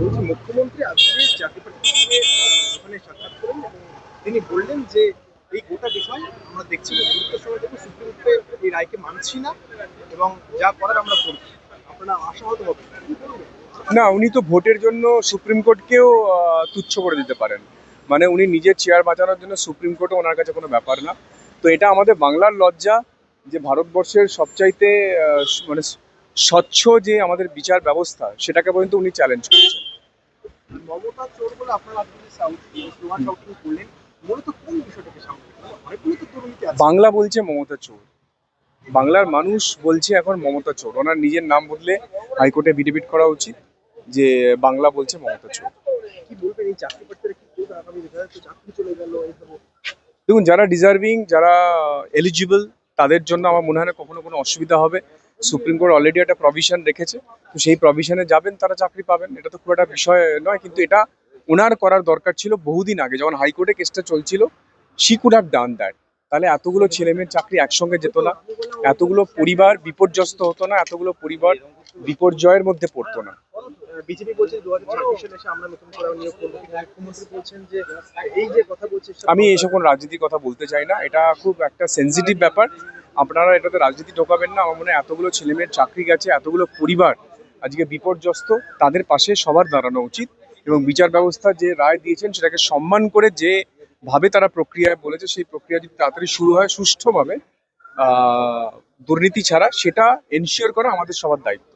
বলছি, মুখ্যমন্ত্রী আজকে ওখানে সাক্ষাৎ করেন এবং তিনি বললেন যে এই গোটা বিষয় আমরা দেখছি যে গুরুত্বের দেখব সুপ্রিম কোর্টের এই রায়কে মানছি না এবং যা করার আমরা করব। আপনারা আশাহত হবেন না। উনি তো ভোটের জন্য সুপ্রিম কোর্টকেও তুচ্ছ করে দিতে পারেন। মানে উনি নিজের চেয়ার বাঁচানোর জন্য সুপ্রিম কোর্টও ওনার কাছে কোনো ব্যাপার না। তো এটা আমাদের বাংলার লজ্জা যে ভারতবর্ষের সবচাইতে মানে স্বচ্ছ যে আমাদের বিচার ব্যবস্থা, সেটাকে পর্যন্ত উনি চ্যালেঞ্জ করছেন। মমতা চোর বলে আপনারা করলেন মূলত কোন বিষয়টাকে সামনে অনেকগুলো তো দুর্নীতি আছে। বাংলা বলছে মমতা চোর। বাংলার মানুষ বলছে এখন মমতা চোর। ওনার নিজের নাম বদলে হাইকোর্টে বিডিবিট করা উচিত যে বাংলা বলছে মমতা চোর। কি বলবেন এই চাকরি প্রার্থীরা কি করবে আগামী দিনে তো চাকরি চলে গেল দেখুন যারা ডিজার্ভিং যারা এলিজিবল তাদের জন্য আমার মনে হয় না কখনো কোনো অসুবিধা হবে। সুপ্রিম কোর্ট অলরেডি একটা প্রভিশন রেখেছে। তো সেই প্রভিশনে যাবেন তারা চাকরি পাবেন। এটা তো খুব একটা বিষয় নয় কিন্তু এটা ওনার করার দরকার ছিল বহুদিন আগে। যখন হাইকোর্টে কেসটা চলছিল she could have done that তাহলে এতগুলো ছেলেমেয়ের চাকরি একসঙ্গে যেত না। এতগুলো পরিবার বিপর্যস্ত হতো না এতগুলো পরিবার বিপর্যয়ের মধ্যে পড়তো না। বিজেপি বলছে দু হাজার ছাব্বিশ সালে এসে আমরা নতুন করে নিয়োগ করব। মুখ্যমন্ত্রী বলছেন যে এই যে কথা বলছে আমি এইসব কোনো রাজনীতির কথা বলতে চাই না। এটা খুব একটা সেন্সিটিভ ব্যাপার। আপনারা এটাতে রাজনীতি ঢোকাবেন না। আমার মনে হয় এতগুলো ছেলেমেয়ের চাকরি গেছে, এতগুলো পরিবার আজকে বিপর্যস্ত, তাদের পাশে সবার দাঁড়ানো উচিত এবং বিচার ব্যবস্থা যে রায় দিয়েছেন সেটাকে সম্মান করে যে ভাবে তারা প্রক্রিয়ায় বলেছে, সেই প্রক্রিয়া যদি তাড়াতাড়ি শুরু হয় সুষ্ঠুভাবে দুর্নীতি ছাড়া, সেটা এনশিওর করা আমাদের সবার দায়িত্ব।